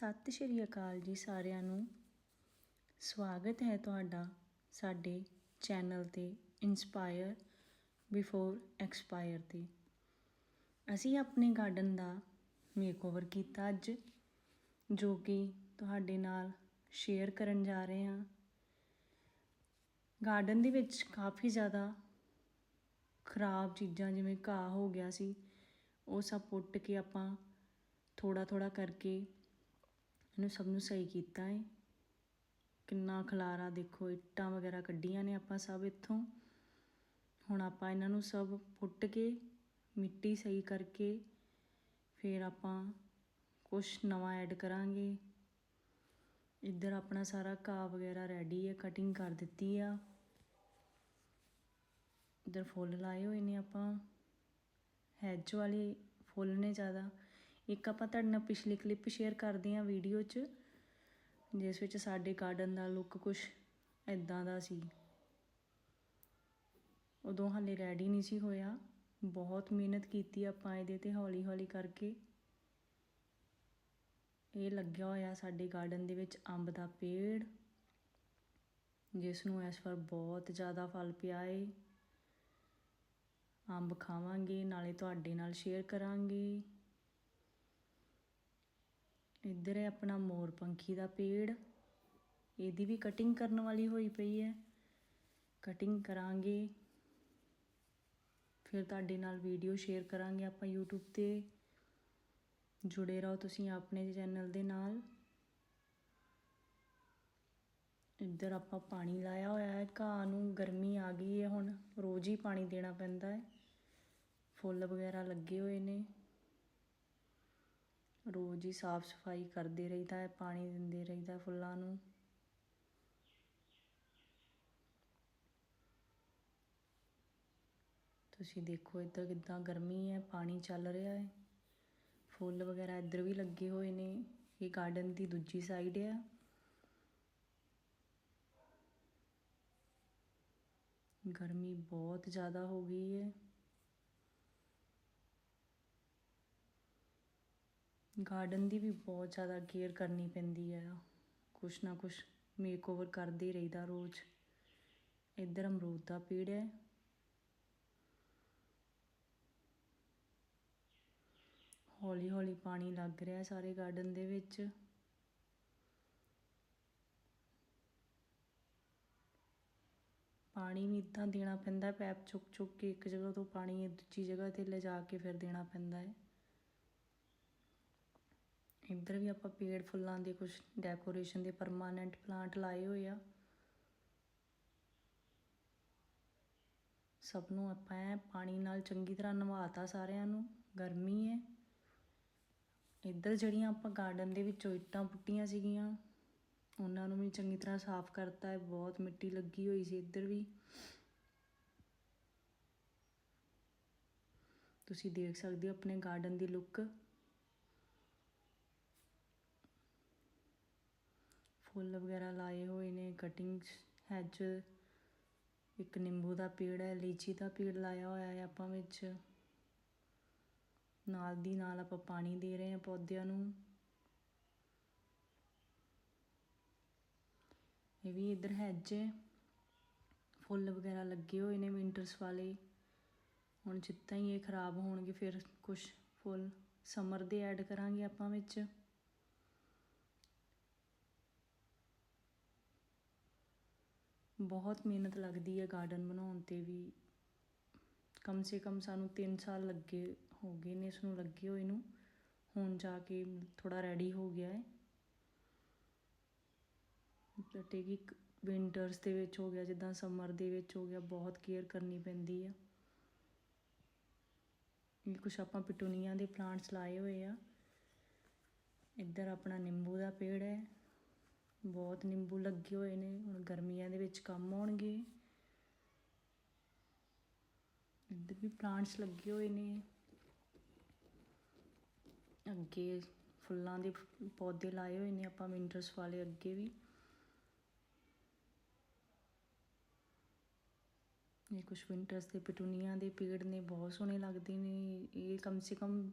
ਸਤਿ ਸ਼੍ਰੀ ਅਕਾਲ ਜੀ ਸਾਰਿਆਂ ਨੂੰ। ਸਵਾਗਤ ਹੈ ਤੁਹਾਡਾ ਸਾਡੇ ਚੈਨਲ ਤੇ ਇਨਸਪਾਇਰ ਬਿਫੋਰ ਐਕਸਪਾਇਰ ਤੇ। ਅਸੀਂ ਆਪਣੇ ਗਾਰਡਨ ਦਾ ਮੇਕਓਵਰ ਕੀਤਾ ਅੱਜ, ਜੋ ਕਿ ਤੁਹਾਡੇ ਨਾਲ ਸ਼ੇਅਰ ਕਰਨ ਜਾ ਰਹੇ ਹਾਂ। ਗਾਰਡਨ ਦੇ ਵਿੱਚ ਕਾਫੀ ਜ਼ਿਆਦਾ ਖਰਾਬ ਚੀਜ਼ਾਂ ਜਿਵੇਂ ਘਾਹ ਹੋ ਗਿਆ ਸੀ, ਉਹ ਸਭ ਪੁੱਟ ਕੇ ਆਪਾਂ ਥੋੜਾ ਥੋੜਾ ਕਰਕੇ ਇਹਨੂੰ ਸਭ ਨੂੰ ਸਹੀ ਕੀਤਾ ਹੈ ਕਿੰਨਾ ਖਲਾਰਾ ਦੇਖੋ, ਇੱਟਾਂ ਵਗੈਰਾ ਕੱਢੀਆਂ ਨੇ ਆਪਾਂ ਸਭ ਇੱਥੋਂ। ਹੁਣ ਆਪਾਂ ਇਹਨਾਂ ਨੂੰ ਸਭ ਪੁੱਟ ਕੇ, ਮਿੱਟੀ ਸਹੀ ਕਰਕੇ ਫਿਰ ਆਪਾਂ ਕੁਝ ਨਵਾਂ ਐਡ ਕਰਾਂਗੇ। ਇੱਧਰ ਆਪਣਾ ਸਾਰਾ ਘਾਹ ਵਗੈਰਾ ਰੈਡੀ ਹੈ ਕਟਿੰਗ ਕਰ ਦਿੱਤੀ ਆ। ਇੱਧਰ ਫੁੱਲ ਲਾਏ ਹੋਏ ਨੇ ਆਪਾਂ। ਹੈਜ ਵਾਲੇ ਫੁੱਲ ਨੇ ਜ਼ਿਆਦਾ। ਇੱਕ ਆਪਾਂ ਤੁਹਾਡੇ ਨਾਲ ਪਿਛਲੀ ਕਲਿੱਪ ਸ਼ੇਅਰ ਕਰਦੇ ਹਾਂ ਵੀਡੀਓ 'ਚ, ਜਿਸ ਵਿੱਚ ਸਾਡੇ ਗਾਰਡਨ ਦਾ ਲੁੱਕ ਕੁਝ ਇਦਾਂ ਦਾ ਸੀ। ਉਦੋਂ ਹਾਲੇ ਰੈਡੀ ਨਹੀਂ ਸੀ ਹੋਇਆ। ਬਹੁਤ ਮਿਹਨਤ ਕੀਤੀ ਆਪਾਂ ਇਹਦੇ ਤੇ ਹੌਲੀ ਹੌਲੀ ਕਰਕੇ। ਇਹ ਲੱਗਿਆ ਹੋਇਆ ਸਾਡੇ ਗਾਰਡਨ ਦੇ ਵਿੱਚ ਅੰਬ ਦਾ ਪੇੜ ਜਿਸ ਨੂੰ ਇਸ ਵਾਰ ਬਹੁਤ ਜ਼ਿਆਦਾ ਫਲ ਪਿਆ ਏ। ਅੰਬ ਖਾਵਾਂਗੇ, ਨਾਲੇ ਤੁਹਾਡੇ ਨਾਲ ਸ਼ੇਅਰ ਕਰਾਂਗੇ। ਇੱਧਰ ਹੈ ਆਪਣਾ ਮੋਰ ਪੰਖੀ ਦਾ ਪੇੜ। ਇਹਦੀ ਵੀ ਕਟਿੰਗ ਕਰਨ ਵਾਲੀ ਹੋਈ ਪਈ ਹੈ। ਕਟਿੰਗ ਕਰਾਂਗੇ। ਫਿਰ ਤੁਹਾਡੇ ਨਾਲ ਵੀਡੀਓ ਸ਼ੇਅਰ ਕਰਾਂਗੇ ਆਪਾਂ YouTube ਤੇ। ਜੁੜੇ ਰਹੋ ਤੁਸੀਂ ਆਪਣੇ ਚੈਨਲ ਦੇ ਨਾਲ। ਇੱਧਰ ਆਪਾਂ ਪਾਣੀ ਲਾਇਆ ਹੋਇਆ ਹੈ। ਘਾਹ ਨੂੰ ਗਰਮੀ ਆ ਗਈ ਹੈ ਹੁਣ। ਰੋਜ਼ ਹੀ ਪਾਣੀ ਦੇਣਾ ਪੈਂਦਾ ਹੈ। ਫੁੱਲ ਵਗੈਰਾ ਲੱਗੇ ਹੋਏ ਨੇ। ਰੋਜ਼ ਹੀ ਸਾਫ਼ ਸਫ਼ਾਈ ਕਰਦੇ ਰਹੀਦਾ ਹੈ, ਪਾਣੀ ਦਿੰਦੇ ਰਹੀਦਾ ਫੁੱਲਾਂ ਨੂੰ। ਤੁਸੀਂ ਦੇਖੋ ਇੱਧਰ ਕਿੱਦਾਂ ਗਰਮੀ ਹੈ, ਪਾਣੀ ਚੱਲ ਰਿਹਾ ਹੈ। ਫੁੱਲ ਵਗੈਰਾ ਇੱਧਰ ਵੀ ਲੱਗੇ ਹੋਏ ਨੇ, ਇਹ ਗਾਰਡਨ ਦੀ ਦੂਜੀ ਸਾਈਡ ਹੈ ਗਰਮੀ ਬਹੁਤ ਜ਼ਿਆਦਾ ਹੋ ਗਈ ਹੈ। ਗਾਰਡਨ ਦੀ ਵੀ ਬਹੁਤ ਜ਼ਿਆਦਾ ਕੇਅਰ ਕਰਨੀ ਪੈਂਦੀ ਹੈ। ਕੁਛ ਨਾ ਕੁਛ ਮੇਕਓਵਰ ਕਰਦੇ ਰਹੀਦਾ ਰੋਜ਼। ਇੱਧਰ ਅਮਰੂਦ ਦਾ ਪੇੜ ਹੈ। ਹੌਲੀ ਹੌਲੀ ਪਾਣੀ ਲੱਗ ਰਿਹਾ ਸਾਰੇ ਗਾਰਡਨ ਦੇ ਵਿੱਚ। ਪਾਣੀ ਵੀ ਇਦਾਂ ਦੇਣਾ ਪੈਂਦਾ, ਪੈਪ ਚੁੱਕ ਚੁੱਕ ਕੇ ਇੱਕ ਜਗ੍ਹਾ ਤੋਂ ਪਾਣੀ ਦੂਜੀ ਜਗ੍ਹਾ ਤੇ ਲਿਜਾ ਕੇ ਫਿਰ ਦੇਣਾ ਪੈਂਦਾ ਹੈ। ਇੱਧਰ ਵੀ ਆਪਾਂ ਪੇੜ ਫੁੱਲਾਂ ਦੇ ਕੁਝ ਡੈਕੋਰੇਸ਼ਨ ਦੇ ਪਰਮਾਨੈਂਟ ਪਲਾਂਟ ਲਾਏ ਹੋਏ ਆ। ਸਭ ਨੂੰ ਆਪਾਂ ਪਾਣੀ ਨਾਲ ਚੰਗੀ ਤਰ੍ਹਾਂ ਨਵਾਤਾ ਸਾਰਿਆਂ ਨੂੰ, ਗਰਮੀ ਹੈ ਇੱਧਰ ਜਿਹੜੀਆਂ ਆਪਾਂ ਗਾਰਡਨ ਦੇ ਵਿੱਚੋਂ ਇੱਟਾਂ ਪੁੱਟੀਆਂ ਸੀਗੀਆਂ, ਉਹਨਾਂ ਨੂੰ ਵੀ ਚੰਗੀ ਤਰ੍ਹਾਂ ਸਾਫ਼ ਕਰਤਾ ਹੈ ਬਹੁਤ ਮਿੱਟੀ ਲੱਗੀ ਹੋਈ ਸੀ ਇੱਧਰ ਵੀ। ਤੁਸੀਂ ਦੇਖ ਸਕਦੇ ਹੋ ਆਪਣੇ ਗਾਰਡਨ ਦੀ ਲੁੱਕ ਫੁੱਲ ਵਗੈਰਾ ਲਾਏ ਹੋਏ ਨੇ ਕਟਿੰਗ ਹੈਜ ਇੱਕ ਨਿੰਬੂ ਦਾ ਪੇੜ ਹੈ, ਲੀਚੀ ਦਾ ਪੇੜ ਲਾਇਆ ਹੋਇਆ ਹੈ ਆਪਾਂ ਵਿੱਚ। ਨਾਲ ਦੀ ਨਾਲ ਆਪਾਂ ਪਾਣੀ ਦੇ ਰਹੇ ਹਾਂ ਪੌਦਿਆਂ ਨੂੰ। ਇਹ ਵੀ ਇਧਰ ਹੈਜ ਹੈ। ਫੁੱਲ ਵਗੈਰਾ ਲੱਗੇ ਹੋਏ ਨੇ ਵਿੰਟਰਸ ਵਾਲੇ। ਹੁਣ ਜਿੱਦਾਂ ਹੀ ਇਹ ਖਰਾਬ ਹੋਣਗੇ, ਫਿਰ ਕੁਝ ਫੁੱਲ ਸਮਰ ਦੇ ਐਡ ਕਰਾਂਗੇ ਆਪਾਂ ਵਿੱਚ। ਬਹੁਤ ਮਿਹਨਤ ਲੱਗਦੀ ਹੈ ਗਾਰਡਨ ਬਣਾਉਣ ਤੇ ਵੀ। ਕਮ ਸੇ ਕਮ ਸਾਨੂੰ 3 ਸਾਲ ਲੱਗੇ ਹੋ ਗਏ ਨੇ ਇਸ ਨੂੰ ਲੱਗੇ ਹੋਏ ਨੂੰ। ਹੁਣ ਜਾ ਕੇ ਥੋੜਾ ਰੈਡੀ ਹੋ ਗਿਆ ਹੈ। ਜਟੇ ਕਿ ਵਿੰਟਰਸ ਦੇ ਵਿੱਚ ਹੋ ਗਿਆ, ਜਿੱਦਾਂ ਸਮਰ ਦੇ ਵਿੱਚ ਹੋ ਗਿਆ, ਬਹੁਤ ਕੇਅਰ ਕਰਨੀ ਪੈਂਦੀ ਆ। ਇਹ ਕੁਛ ਆਪਾਂ ਪਿਟੂਨੀਆਂ ਦੇ ਪਲਾਂਟਸ ਲਾਏ ਹੋਏ ਆ। ਇੱਧਰ ਆਪਣਾ ਨਿੰਬੂ ਦਾ ਪੇੜ ਹੈ। ਬਹੁਤ ਨਿੰਬੂ ਲੱਗੇ ਹੋਏ ਨੇ, ਹੁਣ ਗਰਮੀਆਂ ਦੇ ਵਿੱਚ ਕੰਮ ਆਉਣਗੇ। ਇੱਧਰ ਵੀ ਪਲਾਂਟਸ ਲੱਗੇ ਹੋਏ ਨੇ। ਅੱਗੇ ਫੁੱਲਾਂ ਦੇ ਪੌਦੇ ਲਾਏ ਹੋਏ ਨੇ ਆਪਾਂ ਵਿੰਟਰਸ ਵਾਲੇ ਅੱਗੇ ਵੀ। ਇਹ ਕੁਝ ਵਿੰਟਰਸ ਦੇ ਪਿਟੂਨੀਆਂ ਦੇ ਪੇੜ ਨੇ, ਬਹੁਤ ਸੋਹਣੇ ਲੱਗਦੇ ਨੇ। ਇਹ ਕਮ ਸੇ ਕਮ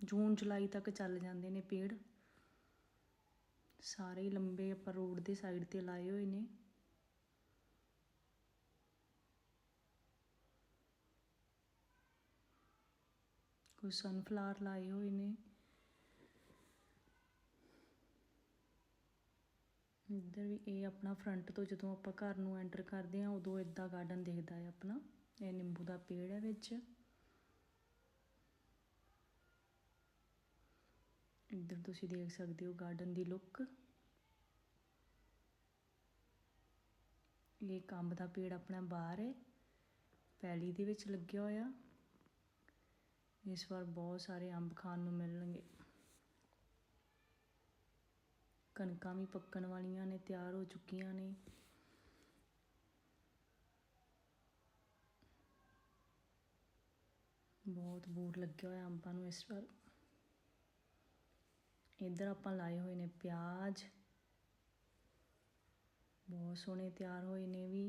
ਜੂਨ ਜੁਲਾਈ ਤੱਕ ਚੱਲ ਜਾਂਦੇ ਨੇ ਪੇੜ। ਸਾਰੇ ਹੀ ਲੰਬੇ ਆਪਾਂ ਰੋਡ ਦੇ ਸਾਈਡ ਤੇ ਲਾਏ ਹੋਏ ਨੇ। ਕੋਈ ਸਨਫਲਾਵਰ ਲਾਏ ਹੋਏ ਨੇ। ਇੱਧਰ ਵੀ ਇਹ ਆਪਣਾ ਫਰੰਟ ਤੋਂ ਜਦੋਂ ਆਪਾਂ ਘਰ ਨੂੰ ਐਂਟਰ ਕਰਦੇ ਹਾਂ, ਉਦੋਂ ਇਦਾਂ ਗਾਰਡਨ ਦਿਖਦਾ ਹੈ ਆਪਣਾ। ਇਹ ਨਿੰਬੂ ਦਾ ਪੇੜ ਹੈ ਵਿੱਚ। ਇੱਧਰ ਤੁਸੀਂ ਦੇਖ ਸਕਦੇ ਹੋ ਗਾਰਡਨ ਦੀ ਲੁੱਕ ਇਹ ਕੰਬ ਦਾ ਪੇੜ ਆਪਣਾ ਬਾਹਰ ਹੈ, ਪੈਲੀ ਦੇ ਵਿੱਚ ਲੱਗਿਆ ਹੋਇਆ। ਇਸ ਵਾਰ ਬਹੁਤ ਸਾਰੇ ਅੰਬ ਖਾਣ ਨੂੰ ਮਿਲਣਗੇ। ਕਣਕਾਂ ਵੀ ਪੱਕਣ ਵਾਲੀਆਂ ਨੇ, ਤਿਆਰ ਹੋ ਚੁੱਕੀਆਂ ਨੇ। ਬਹੁਤ ਬੂਰ ਲੱਗਿਆ ਹੋਇਆ ਅੰਬਾਂ ਨੂੰ ਇਸ ਵਾਰ। ਇੱਧਰ ਆਪਾਂ ਲਾਏ ਹੋਏ ਨੇ ਪਿਆਜ਼। ਬਹੁਤ ਸੋਹਣੇ ਤਿਆਰ ਹੋਏ ਨੇ ਵੀ।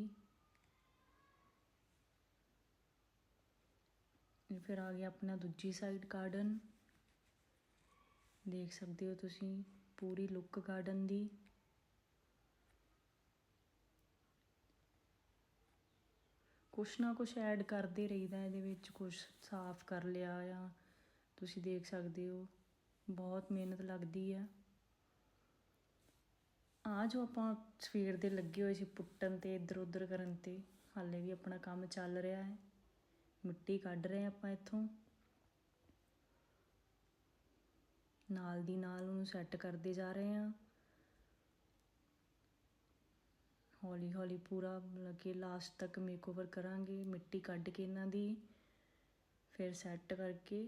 ਫਿਰ ਆ ਗਿਆ ਆਪਣਾ ਦੂਜੀ ਸਾਈਡ ਗਾਰਡਨ ਦੇਖ ਸਕਦੇ ਹੋ ਤੁਸੀਂ ਪੂਰੀ ਲੁੱਕ ਗਾਰਡਨ ਦੀ। ਕੁਛ ਨਾ ਕੁਛ ਐਡ ਕਰਦੇ ਰਹੀਦਾ ਇਹਦੇ ਵਿੱਚ, ਕੁਛ ਸਾਫ਼ ਕਰ ਲਿਆ ਜਾਂ ਤੁਸੀਂ ਦੇਖ ਸਕਦੇ ਹੋ। ਬਹੁਤ ਮਿਹਨਤ ਲੱਗਦੀ ਹੈ ਆ ਜੋ ਆਪਾਂ ਸਵੇਰ ਦੇ ਲੱਗੇ ਹੋਏ ਸੀ ਪੁੱਟਣ ਤੇ ਇੱਧਰ ਉੱਧਰ ਕਰਨ ਤੇ, ਹਾਲੇ ਵੀ ਆਪਣਾ ਕੰਮ ਚੱਲ ਰਿਹਾ ਹੈ। ਮਿੱਟੀ ਕੱਢ ਰਹੇ ਆਪਾਂ ਇੱਥੋਂ। ਨਾਲ ਦੀ ਨਾਲ ਉਹਨੂੰ ਸੈੱਟ ਕਰਦੇ ਜਾ ਰਹੇ ਹਾਂ। ਹੌਲੀ ਹੌਲੀ ਪੂਰਾ ਮਤਲਬ ਕਿ ਲਾਸਟ ਤੱਕ ਮੇਕਓਵਰ ਕਰਾਂਗੇ। ਮਿੱਟੀ ਕੱਢ ਕੇ ਇਹਨਾਂ ਦੀ, ਫਿਰ ਸੈੱਟ ਕਰਕੇ,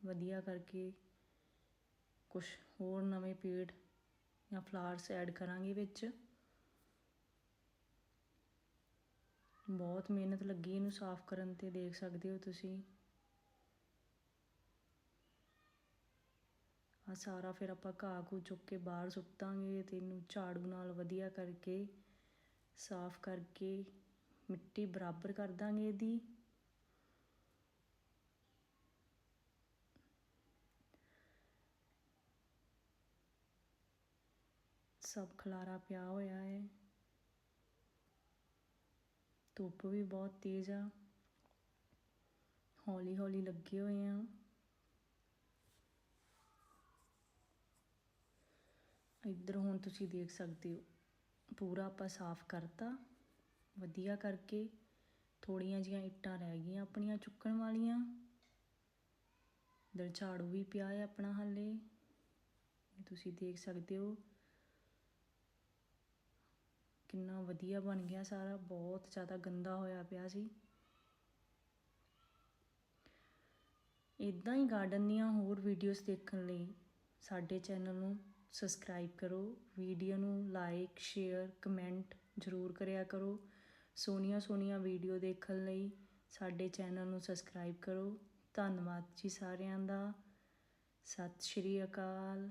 ਵਧੀਆ ਕਰਕੇ ਕੁਝ ਹੋਰ ਨਵੇਂ ਪੇੜ ਜਾਂ ਫਲਾਵਰਸ ਐਡ ਕਰਾਂਗੇ ਵਿੱਚ। ਬਹੁਤ ਮਿਹਨਤ ਲੱਗੀ ਇਹਨੂੰ ਸਾਫ਼ ਕਰਨ ਤੇ, ਦੇਖ ਸਕਦੇ ਹੋ ਤੁਸੀਂ। ਆ ਸਾਰਾ ਫਿਰ ਆਪਾਂ ਘਾਹ ਘੂ ਚੁੱਕ ਕੇ ਬਾਹਰ ਸੁੱਟਾਂਗੇ ਤੇ ਇਹਨੂੰ ਝਾੜੂ ਨਾਲ ਵਧੀਆ ਕਰਕੇ, ਸਾਫ਼ ਕਰਕੇ ਮਿੱਟੀ ਬਰਾਬਰ ਕਰ ਦਾਂਗੇ ਇਹਦੀ। ਸਭ ਖਲਾਰਾ ਪਿਆ ਹੋਇਆ ਹੈ ਧੁੱਪ ਵੀ ਬਹੁਤ ਤੇਜ਼ ਆ। ਹੌਲੀ ਹੌਲੀ ਲੱਗੇ ਹੋਏ ਆ। ਇੱਧਰ ਹੁਣ ਤੁਸੀਂ ਦੇਖ ਸਕਦੇ ਹੋ, ਪੂਰਾ ਆਪਾਂ ਸਾਫ਼ ਕਰਤਾ। ਵਧੀਆ ਕਰਕੇ ਥੋੜੀਆਂ ਜੀਆਂ ਇੱਟਾਂ ਰਹਿ ਗਈਆਂ ਆਪਣੀਆਂ ਚੁੱਕਣ ਵਾਲੀਆਂ। ਦਰ ਝਾੜੂ ਵੀ ਪਿਆ ਹੈ ਆਪਣਾ ਹਾਲੇ। ਤੁਸੀਂ ਦੇਖ ਸਕਦੇ ਹੋ ਕਿੰਨਾ ਵਧੀਆ ਬਣ ਗਿਆ ਸਾਰਾ, ਬਹੁਤ ਜ਼ਿਆਦਾ ਗੰਦਾ ਹੋਇਆ ਪਿਆ ਸੀ। ਇਦਾਂ ਹੀ ਗਾਰਡਨ ਦੀਆਂ ਹੋਰ ਵੀਡੀਓਜ਼ ਦੇਖਣ ਲਈ ਸਾਡੇ ਚੈਨਲ ਨੂੰ ਸਬਸਕ੍ਰਾਈਬ ਕਰੋ ਵੀਡੀਓ ਨੂੰ ਲਾਈਕ ਸ਼ੇਅਰ ਕਮੈਂਟ ਜ਼ਰੂਰ ਕਰਿਆ ਕਰੋ। ਸੋਹਣੀਆਂ ਸੋਹਣੀਆਂ ਵੀਡੀਓ ਦੇਖਣ ਲਈ ਸਾਡੇ ਚੈਨਲ ਨੂੰ ਸਬਸਕ੍ਰਾਈਬ ਕਰੋ। ਧੰਨਵਾਦ ਜੀ ਸਾਰਿਆਂ ਦਾ। ਸਤਿ ਸ਼੍ਰੀ ਅਕਾਲ।